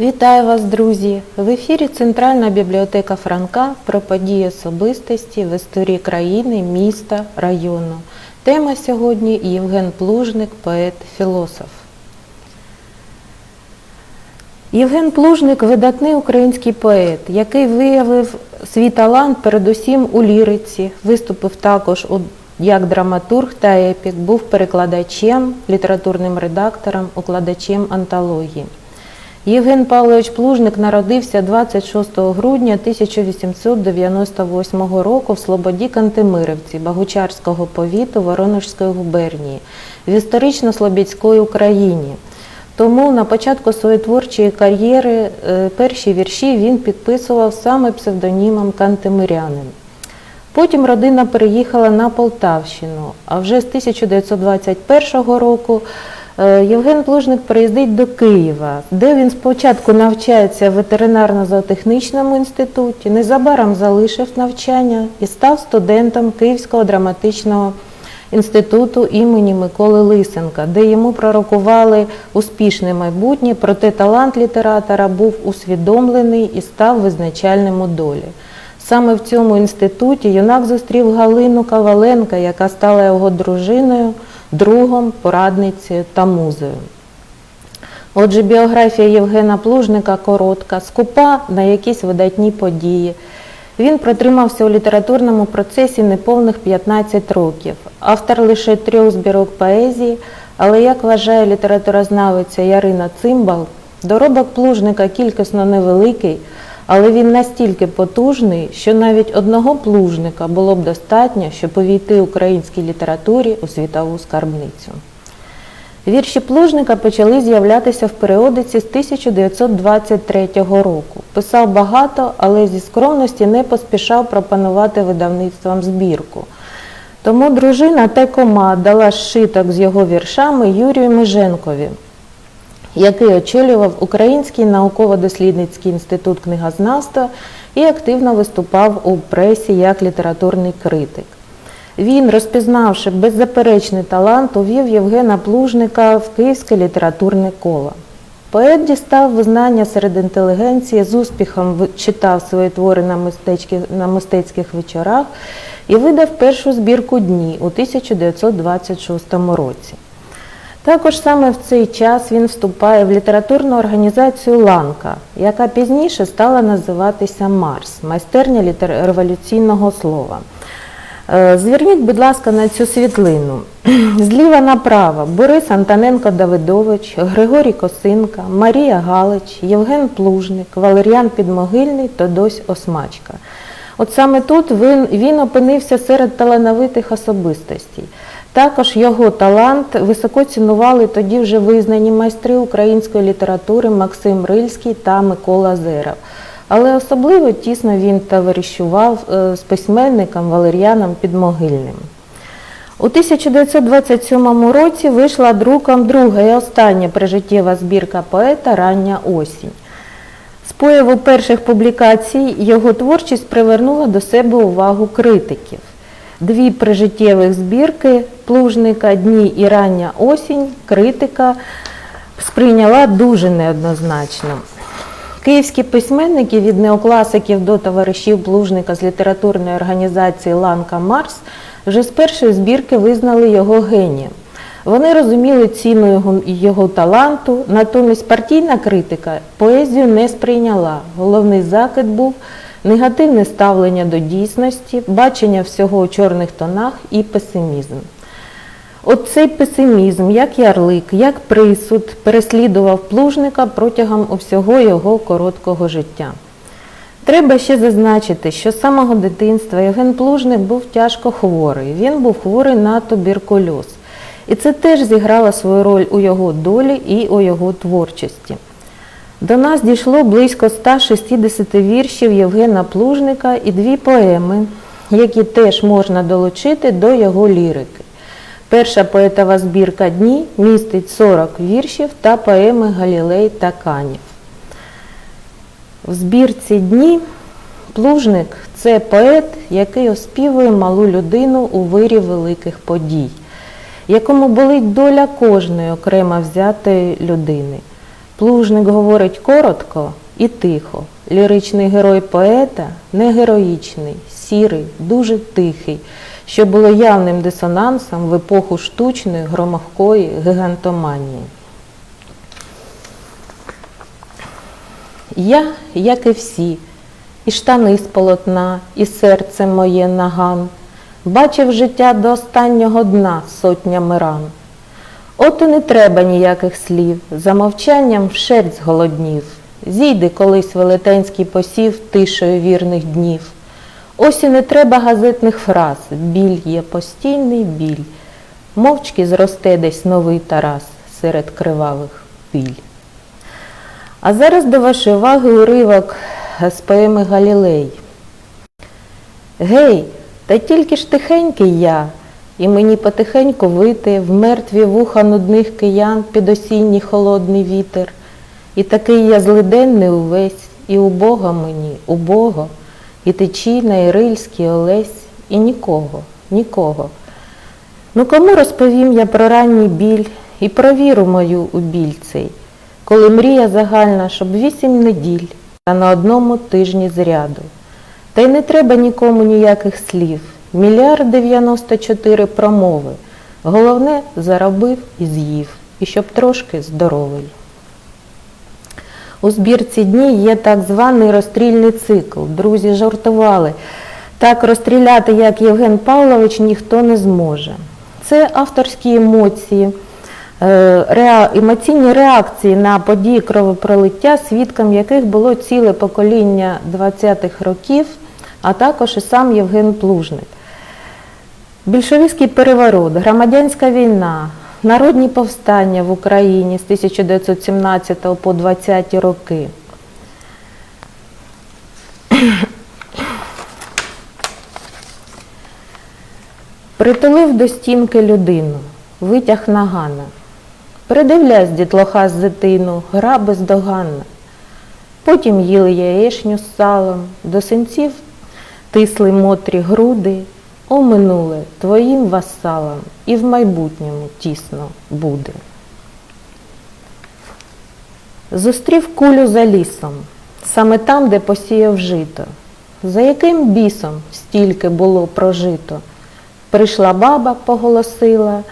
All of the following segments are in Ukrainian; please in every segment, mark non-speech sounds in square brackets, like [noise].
Вітаю вас, друзі! В ефірі Центральна бібліотека Франка про події особистості в історії країни, міста, району. Тема сьогодні Євген Плужник, поет, філософ. Євген Плужник видатний український поет, який виявив свій талант передусім у ліриці, виступив також у як драматург та епік, був перекладачем, літературним редактором, укладачем антології. Євген Павлович Плужник народився 26 грудня 1898 року в Слободі Кантемирівці Багучарського повіту Воронежської губернії в історично-слобідської Україні. Тому на початку своєї творчої кар'єри е, перші вірші він підписував саме псевдонімом Кантемирянин. Потім родина переїхала на Полтавщину, а вже з 1921 року Євген Плужник приїздить до Києва, де він спочатку навчається в ветеринарно-зоотехнічному інституті, незабаром залишив навчання і став студентом Київського драматичного інституту імені Миколи Лисенка, де йому пророкували успішне майбутнє, проте талант літератора був усвідомлений і став визначальним у долі. Саме в цьому інституті юнак зустрів Галину Коваленка, яка стала його дружиною, другом, порадницею та музею. Отже, біографія Євгена Плужника коротка, скупа на якісь видатні події. Він протримався у літературному процесі неповних 15 років. Автор лише трьох збірок поезії, але, як вважає літературознавиця Ярина Цимбал, доробок плужника кількісно невеликий, але він настільки потужний, що навіть одного плужника було б достатньо, щоб увійти українській літературі у світову скарбницю. Вірші Плужника почали з'являтися в періодиці з 1923 року. Писав багато, але зі скромності не поспішав пропонувати видавництвам збірку. Тому дружина Текома дала зшиток з його віршами Юрію Меженкові, який очолював Український науково-дослідницький інститут книгознавства і активно виступав у пресі як літературний критик. Він, розпізнавши беззаперечний талант, увів Євгена Плужника в Київське літературне коло. Поет дістав визнання серед інтелігенції, з успіхом читав свої твори на, мистецькі- на мистецьких вечорах і видав першу збірку дні у 1926 році. Також саме в цей час він вступає в літературну організацію Ланка, яка пізніше стала називатися Марс майстерня літер- революційного слова. Е, Зверніть, будь ласка, на цю світлину. [clears throat] Зліва направо Борис Антоненко Давидович, Григорій Косинка, Марія Галич, Євген Плужник, Валеріан Підмогильний, Тодось Осмачка. От саме тут він, він опинився серед талановитих особистостей. Також його талант високо цінували тоді вже визнані майстри української літератури Максим Рильський та Микола Зеров. Але особливо тісно він товаришував е, з письменником Валеріаном Підмогильним. У 1927 році вийшла друком друга і остання прижиттєва збірка поета Рання осінь. З появу перших публікацій його творчість привернула до себе увагу критиків. Дві прижиттєвих збірки Плужника Дні і рання осінь критика сприйняла дуже неоднозначно. Київські письменники від неокласиків до товаришів Плужника з літературної організації Ланка Марс вже з першої збірки визнали його генієм. Вони розуміли ціну його, його таланту, натомість партійна критика поезію не сприйняла. Головний закид був негативне ставлення до дійсності, бачення всього у чорних тонах і песимізм. От цей песимізм, як ярлик, як присуд, переслідував плужника протягом усього його короткого життя. Треба ще зазначити, що з самого дитинства Євген Плужник був тяжко хворий. Він був хворий на туберкульоз. І це теж зіграло свою роль у його долі і у його творчості. До нас дійшло близько 160 віршів Євгена Плужника і дві поеми, які теж можна долучити до його лірики. Перша поетова збірка Дні містить 40 віршів та поеми Галілей та Канів. В збірці Дні Плужник це поет, який оспівує малу людину у вирі великих подій, якому болить доля кожної окремо взятої людини. Плужник говорить коротко і тихо. Ліричний герой поета не героїчний, сірий, дуже тихий, що було явним дисонансом в епоху штучної громохкої гігантоманії. Я, як і всі, і штани з полотна, і серце моє наган, бачив життя до останнього дна сотнями ран. От і не треба ніяких слів, за мовчанням вшерть зголоднів, зійде колись велетенський посів тишею вірних днів. Ось і не треба газетних фраз, біль є постійний біль, мовчки зросте десь новий Тарас серед кривавих піль. А зараз до вашої уваги уривок з поеми Галілей. Гей, та тільки ж тихенький я, і мені потихеньку вити в мертві вуха нудних киян під осінній холодний вітер. І такий я злиденний увесь, і убога мені, убого, і течійна, і рильський олесь, і нікого, нікого. Ну кому розповім я про ранній біль і про віру мою у біль цей, коли мрія загальна, щоб вісім неділь та на одному тижні зряду. Та й не треба нікому ніяких слів. Мільярд дев'яносто чотири промови. Головне заробив і з'їв, і щоб трошки здоровий. У збірці дні є так званий розстрільний цикл. Друзі жартували. Так розстріляти, як Євген Павлович, ніхто не зможе. Це авторські емоції, е, емоційні реакції на події кровопролиття, свідком яких було ціле покоління 20-х років, а також і сам Євген Плужник. Більшовицький переворот, громадянська війна, народні повстання в Україні з 1917 по 20 роки. Притулив до стінки людину, витяг нагана. Придивлясь дітлоха з дитину, гра бездоганна. Потім їли яєшню з салом, до синців тисли мотрі груди, о минуле твоїм васалам і в майбутньому тісно буде. Зустрів кулю за лісом, саме там, де посіяв жито. За яким бісом стільки було прожито? Прийшла баба, поголосила,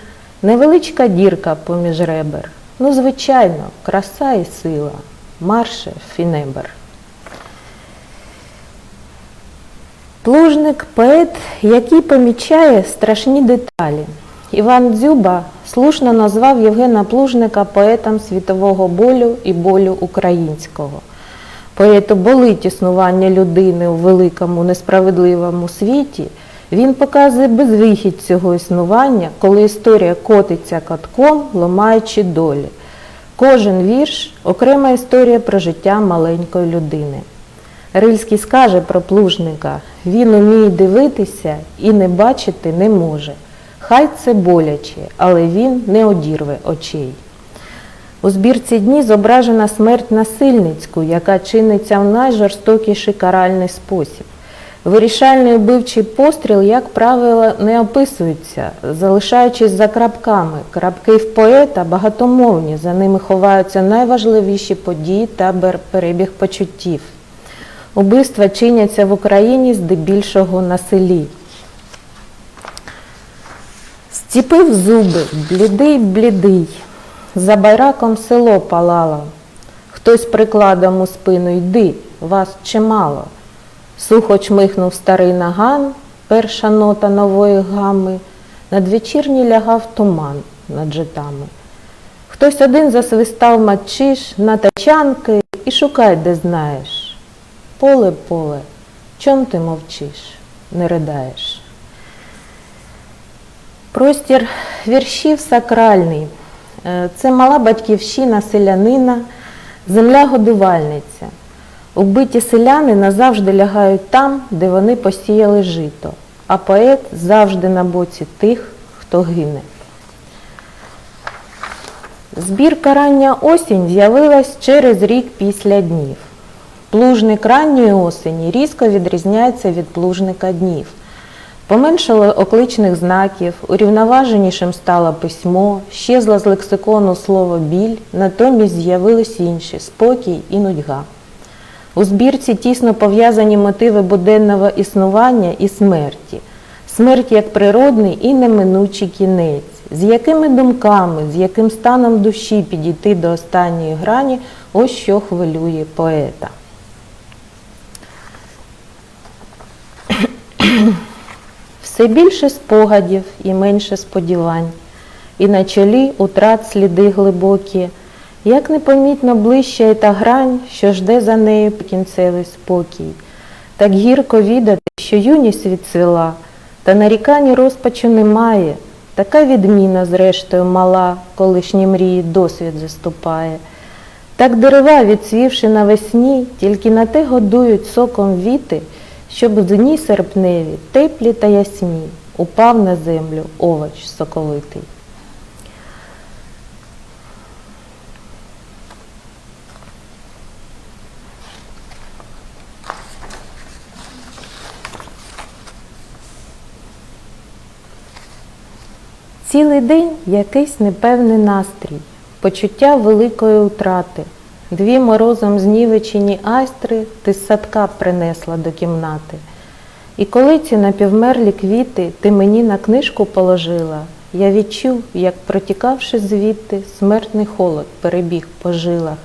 невеличка дірка поміж ребер. Ну, звичайно, краса і сила, марше фінебер. Плужник поет, який помічає страшні деталі. Іван Дзюба слушно назвав Євгена Плужника поетом світового болю і болю українського. Поету болить існування людини у великому несправедливому світі. Він показує безвихідь цього існування, коли історія котиться катком, ламаючи долі. Кожен вірш окрема історія про життя маленької людини. Рильський скаже про плужника, він уміє дивитися і не бачити не може. Хай це боляче, але він не одірве очей. У збірці дні зображена смерть насильницьку, яка чиниться в найжорстокіший каральний спосіб. Вирішальний убивчий постріл, як правило, не описується, залишаючись за крапками. Крапки в поета багатомовні, за ними ховаються найважливіші події та перебіг почуттів. Убивства чиняться в Україні здебільшого на селі. Зціпив зуби, блідий, блідий, за байраком село палало. Хтось прикладом у спину йди, вас чимало. Сухо чмихнув старий наган, перша нота нової гами, надвечірній лягав туман над житами. Хтось один засвистав матчиш на тачанки і шукай, де знаєш. Поле, поле, чом ти мовчиш, не ридаєш? Простір віршів сакральний. Е, Це мала батьківщина селянина, земля годувальниця. Убиті селяни назавжди лягають там, де вони посіяли жито, а поет завжди на боці тих, хто гине. Збірка рання осінь з'явилась через рік після днів. Плужник ранньої осені різко відрізняється від плужника днів. Поменшало окличних знаків, урівноваженішим стало письмо, щезла з лексикону слово біль, натомість з'явились інші спокій і нудьга. У збірці тісно пов'язані мотиви буденного існування і смерті. Смерть як природний і неминучий кінець. З якими думками, з яким станом душі підійти до останньої грані, ось що хвилює поета. [clears throat] Все більше спогадів і менше сподівань, і на чолі утрат сліди глибокі, як непомітно ближчає та грань, що жде за нею кінцевий спокій. Так гірко відати, що юність відцвіла, та нарікань розпачу немає, така відміна, зрештою, мала, колишні мрії досвід заступає. Так дерева, відцвівши навесні, тільки на те годують соком віти, щоб в дні серпневі, теплі та ясні, упав на землю овоч соковитий. Цілий день якийсь непевний настрій, почуття великої утрати. Дві морозом знівечені айстри ти з садка принесла до кімнати. І коли ці напівмерлі квіти ти мені на книжку положила, я відчув, як протікавши звідти, смертний холод перебіг по жилах.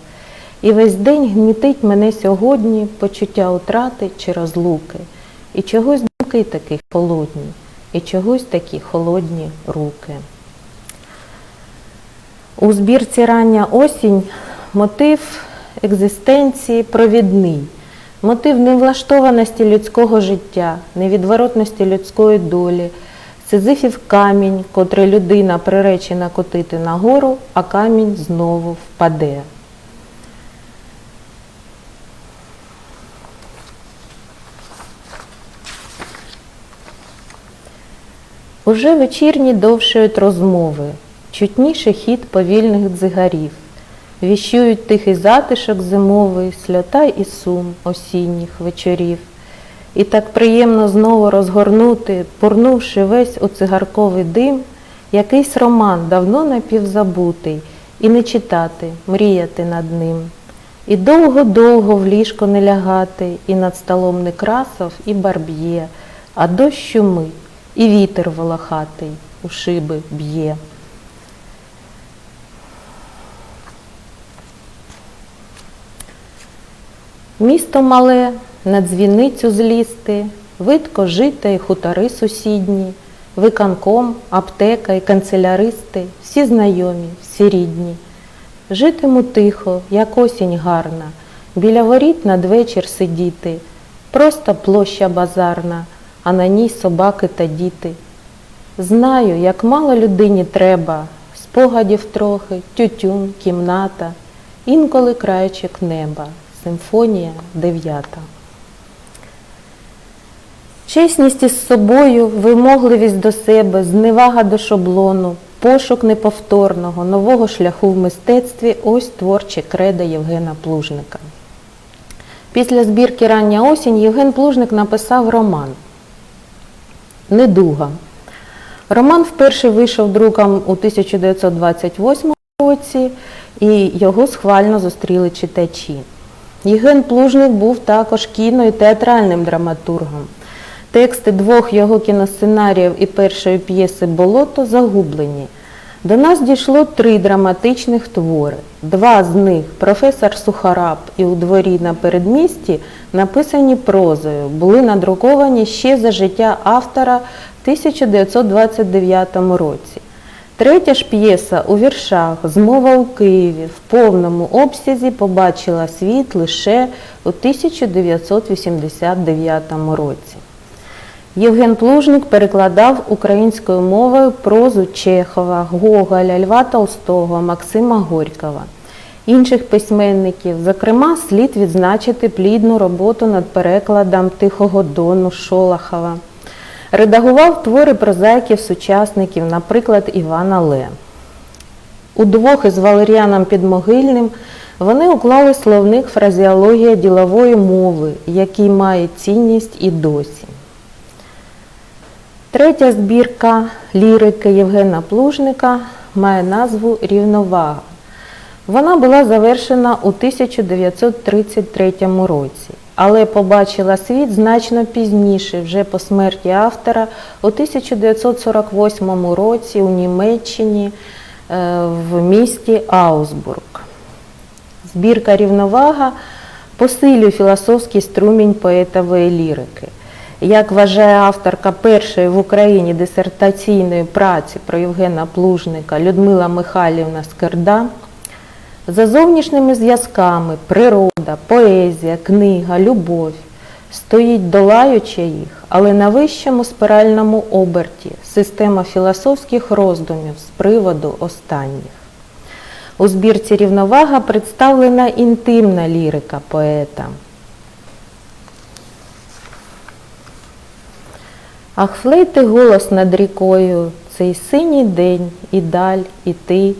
І весь день гнітить мене сьогодні почуття утрати чи розлуки, і чогось думки такі холодні, і чогось такі холодні руки. У збірці Рання осінь мотив екзистенції провідний, мотив невлаштованості людського життя, невідворотності людської долі, Сизифів камінь, котрий людина приречена котити нагору, а камінь знову впаде. Уже вечірні довшують розмови, чутніший хід повільних дзигарів, віщують тихий затишок зимовий, сльота і сум осінніх вечорів. І так приємно знову розгорнути, порнувши весь у цигарковий дим, якийсь роман давно напівзабутий, і не читати, мріяти над ним. І довго-довго в ліжко не лягати, і над столом не красов, і барб'є, а дощ шумить, і вітер волохатий у шиби б'є. Місто мале, на дзвіницю злізти, видко жита і хутори сусідні, виканком, аптека і канцеляристи, всі знайомі, всі рідні. Житиму тихо, як осінь гарна, біля воріт надвечір сидіти, просто площа базарна, а на ній собаки та діти. Знаю, як мало людині треба, спогадів трохи, тютюн, кімната, інколи краєчок неба, симфонія дев'ята. Чесність із собою, вимогливість до себе, зневага до шаблону, пошук неповторного, нового шляху в мистецтві ось творче кредо Євгена Плужника. Після збірки Рання осінь Євген Плужник написав роман Недуга. Роман вперше вийшов друком у 1928 році і його схвально зустріли читачі. Євген Плужник був також кіно і театральним драматургом. Тексти двох його кіносценаріїв і першої п'єси Болото загублені. До нас дійшло три драматичних твори. Два з них професор Сухараб і у дворі на передмісті написані прозою, були надруковані ще за життя автора в 1929 році. Третя ж п'єса у віршах Змова у Києві в повному обсязі побачила світ лише у 1989 році. Євген Плужник перекладав українською мовою прозу Чехова, Гоголя, Льва Толстого, Максима Горького, інших письменників. Зокрема, слід відзначити плідну роботу над перекладом Тихого Дону Шолохова. Редагував твори прозаїків-сучасників, наприклад, Івана Ле. Удвох із Валеріаном Підмогильним вони уклали словник фразеологія ділової мови, який має цінність і досі. Третя збірка лірики Євгена Плужника має назву Рівновага. Вона була завершена у 1933 році, але побачила світ значно пізніше, вже по смерті автора у 1948 році у Німеччині е, в місті Аусбург. Збірка Рівновага посилює філософський струмінь поетової лірики. Як вважає авторка першої в Україні дисертаційної праці про Євгена Плужника Людмила Михайлівна Скерда, за зовнішніми зв'язками природа, поезія, книга, любов стоїть долаюча їх, але на вищому спиральному оберті система філософських роздумів з приводу останніх. У збірці Рівновага представлена інтимна лірика поета. Ах, флейти голос над рікою, цей синій день, і даль, і ти,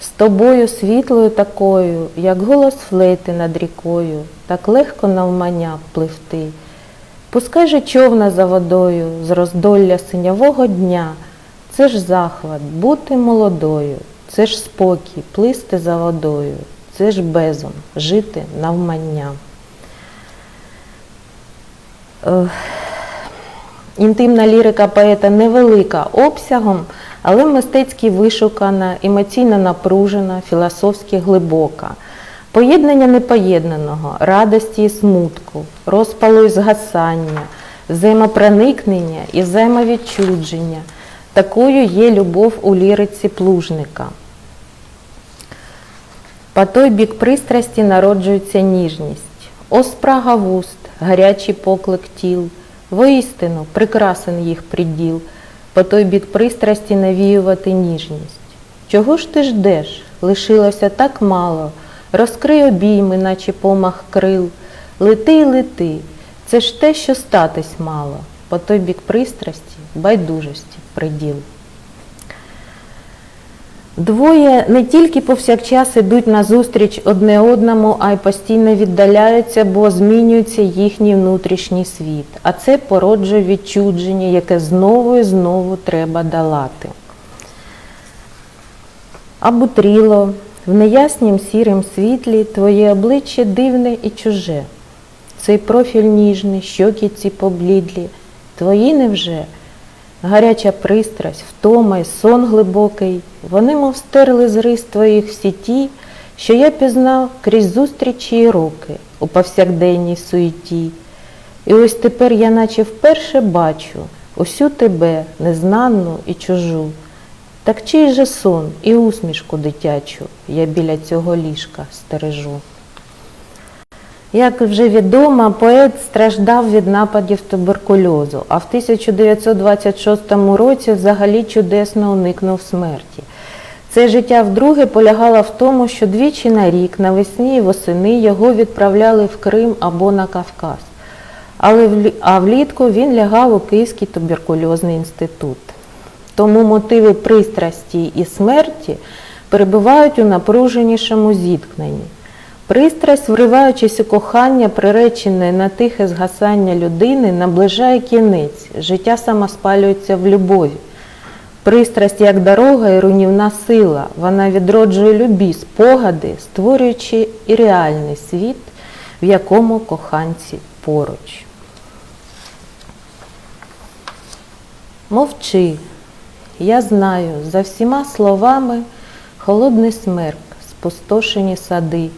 з тобою світлою такою, як голос флейти над рікою, так легко навмання пливти. Пускай же човна за водою, з роздолля синявого дня, це ж захват, бути молодою, це ж спокій, плисти за водою, це ж безум, жити навмання. Інтимна лірика поета невелика обсягом, але мистецьки вишукана, емоційно напружена, філософськи глибока. Поєднання непоєднаного, радості і смутку, розпалу і згасання, взаємопроникнення і взаємовідчудження. Такою є любов у ліриці плужника. По той бік пристрасті народжується ніжність, оспрага вуст, гарячий поклик тіл, воістину прикрасен їх приділ, по той бік пристрасті навіювати ніжність. Чого ж ти ждеш? Лишилося так мало, розкрий обійми, наче помах крил, лети й лети, це ж те, що статись мало, по той бік пристрасті, байдужості, приділ. Двоє не тільки повсякчас ідуть назустріч одне одному, а й постійно віддаляються, бо змінюється їхній внутрішній світ. А це породжує відчудження, яке знову і знову треба долати. Абутріло, в неяснім сірім світлі твоє обличчя дивне і чуже. Цей профіль ніжний, щоки ці поблідлі, твої невже? Гаряча пристрасть, втома й сон глибокий, вони мов стерли з рис твоїх всі ті, що я пізнав крізь зустрічі й роки у повсякденній суеті. І ось тепер я наче вперше бачу усю тебе, незнанну і чужу. Так чий же сон і усмішку дитячу я біля цього ліжка стережу. Як вже відомо, поет страждав від нападів туберкульозу, а в 1926 році взагалі чудесно уникнув смерті. Це життя вдруге полягало в тому, що двічі на рік, навесні і восени його відправляли в Крим або на Кавказ. Але а влітку він лягав у Київський туберкульозний інститут. Тому мотиви пристрасті і смерті перебувають у напруженішому зіткненні. Пристрасть, вриваючись у кохання, приречене на тихе згасання людини, наближає кінець, життя самоспалюється в любові. Пристрасть як дорога і руйнівна сила, вона відроджує любі спогади, створюючи і реальний світ, в якому коханці поруч. Мовчи, я знаю, за всіма словами холодний смерк, спустошені сади.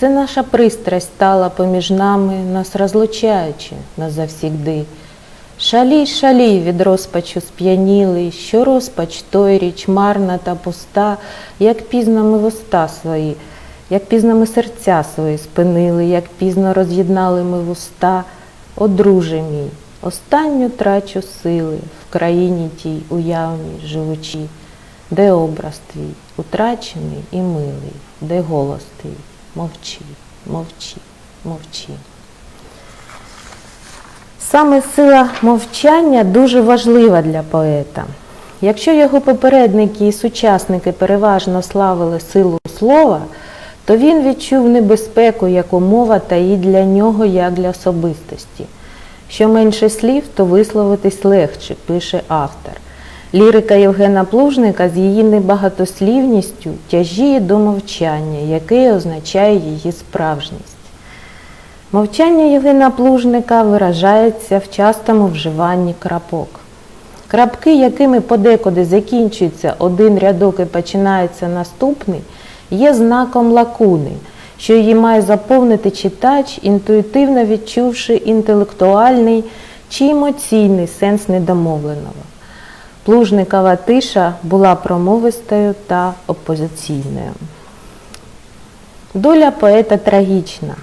Це наша пристрасть стала поміж нами, нас розлучаючи назавсігди. Шалій, шалій від розпачу сп'янілий, що розпач той річ марна та пуста, як пізно ми вуста свої, як пізно ми серця свої спинили, як пізно роз'єднали ми вуста. О, друже мій, останню трачу сили в країні тій уявній живучи, де образ твій, утрачений і милий, де голос твій, мовчи, мовчи, мовчи. Саме сила мовчання дуже важлива для поета. Якщо його попередники і сучасники переважно славили силу слова, то він відчув небезпеку, яку мова таїть для нього як для особистості. Що менше слів, то висловитись легше, пише автор. Лірика Євгена Плужника з її небагатослівністю тяжіє до мовчання, яке означає її справжність. Мовчання Євгена Плужника виражається в частому вживанні крапок. Крапки, якими подекуди закінчується один рядок і починається наступний, є знаком лакуни, що її має заповнити читач, інтуїтивно відчувши інтелектуальний чи емоційний сенс недомовленого. Плужникова тиша була промовистою та опозиційною. Доля поета трагічна.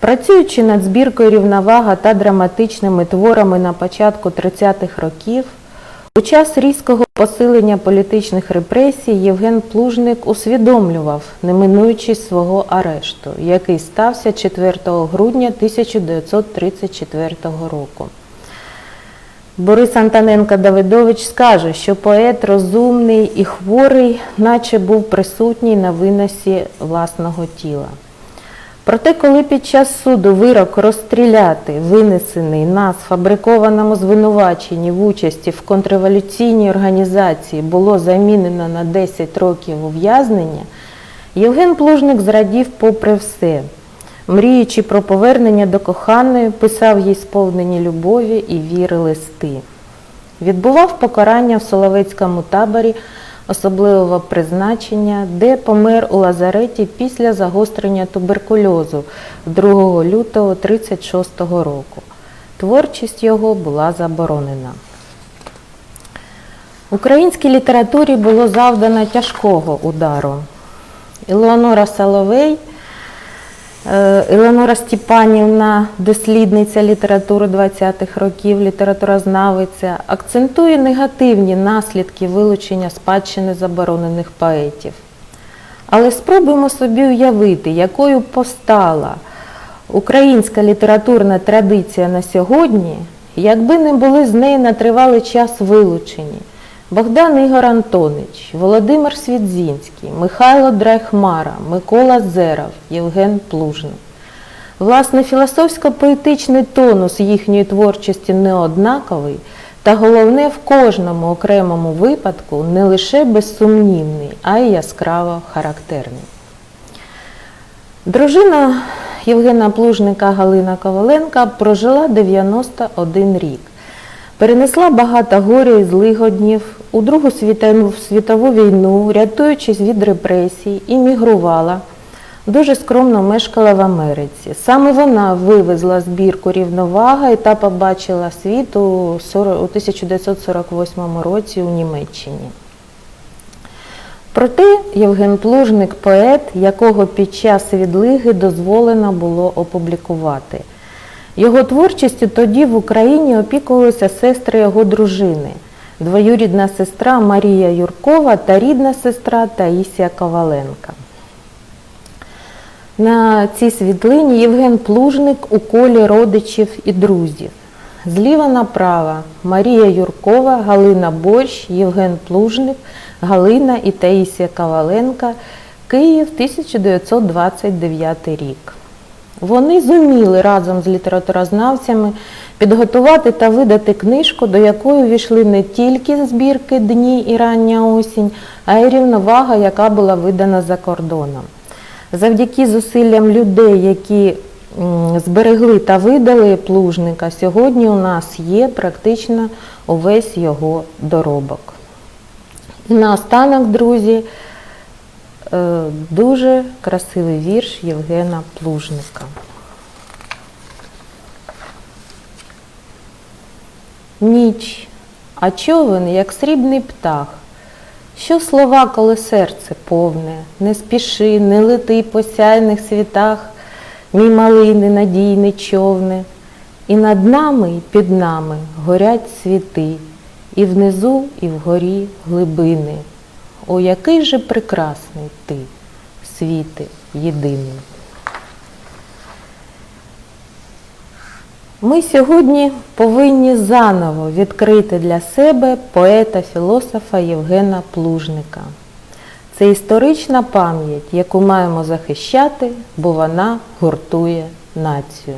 Працюючи над збіркою рівновага та драматичними творами на початку 30-х років, у час різкого посилення політичних репресій Євген Плужник усвідомлював неминуючість свого арешту, який стався 4 грудня 1934 року. Борис Антоненко Давидович скаже, що поет розумний і хворий, наче був присутній на виносі власного тіла. Проте, коли під час суду вирок розстріляти, винесений на сфабрикованому звинуваченні в участі в контрреволюційній організації було замінено на 10 років ув'язнення, Євген Плужник зрадів попри все. Мріючи про повернення до коханої, писав їй сповнені любові і віри листи. Відбував покарання в Соловецькому таборі особливого призначення, де помер у лазареті після загострення туберкульозу 2 лютого 1936 року. Творчість його була заборонена. Українській літературі було завдано тяжкого удару. Елеонора Соловей – Елеонора Степанівна, дослідниця літератури 20-х років, літературознавиця, акцентує негативні наслідки вилучення спадщини заборонених поетів. Але спробуємо собі уявити, якою постала українська літературна традиція на сьогодні, якби не були з неї на тривалий час вилучені. Богдан Ігор Антонич, Володимир Свідзінський, Михайло Драйхмара, Микола Зеров, Євген Плужник. Власне, філософсько-поетичний тонус їхньої творчості не однаковий, та головне в кожному окремому випадку не лише безсумнівний, а й яскраво характерний. Дружина Євгена Плужника Галина Коваленка прожила 91 рік. Перенесла багато горя і злигоднів у Другу світову війну, рятуючись від репресій, іммігрувала, дуже скромно мешкала в Америці. Саме вона вивезла збірку рівновага та побачила світ у 1948 році у Німеччині. Проте Євген Плужник поет, якого під час відлиги дозволено було опублікувати. Його творчістю тоді в Україні опікувалися сестри його дружини, двоюрідна сестра Марія Юркова та рідна сестра Таїсія Коваленка. На цій світлині Євген Плужник у колі родичів і друзів. Зліва направо Марія Юркова, Галина Борщ, Євген Плужник, Галина і Таїсія Коваленка, Київ 1929 рік. Вони зуміли разом з літературознавцями підготувати та видати книжку, до якої війшли не тільки збірки Дні і рання осінь, а й рівновага, яка була видана за кордоном. Завдяки зусиллям людей, які зберегли та видали плужника, сьогодні у нас є практично увесь його доробок. І наостанок, друзі, дуже красивий вірш Євгена Плужника. Ніч, а човен, як срібний птах, що слова, коли серце повне, не спіши, не лети по сяйних світах, мій малий ненадійний човне, і над нами, і під нами горять світи, і внизу, і вгорі глибини. О, який же прекрасний ти, світи єдиний. Ми сьогодні повинні заново відкрити для себе поета-філософа Євгена Плужника. Це історична пам'ять, яку маємо захищати, бо вона гуртує націю.